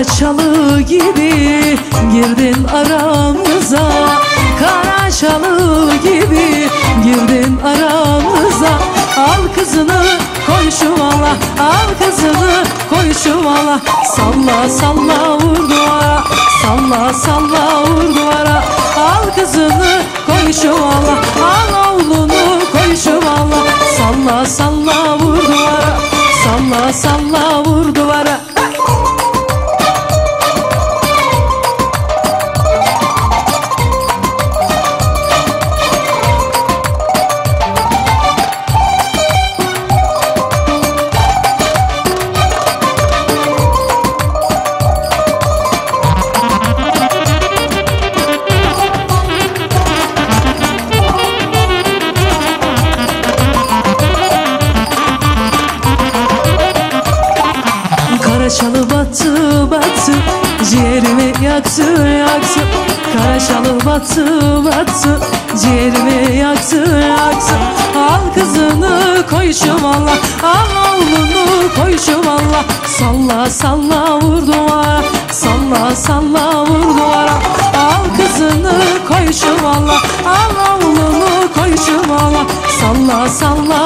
Kara çalı gibi girdin aramıza. Kara çalı gibi girdin aramıza. Al kızını koy çuvala Al kızını koy çuvala Salla salla vur duvara Salla salla vur duvara. Al kızını koy çuvala Al oğlunu koy çuvala Salla salla vur duvara Salla salla vur duvara Kara çalı battı battı Ciğerimi yaktı yaktı. Kara çalı battı battı Ciğerimi yaktı yaktı. Al kızını koy çuvala Al oğlunu koy çuvala Salla salla vur duvara Salla salla vur duvara. Al kızını koy çuvala Al oğlunu koy vur duvara Salla salla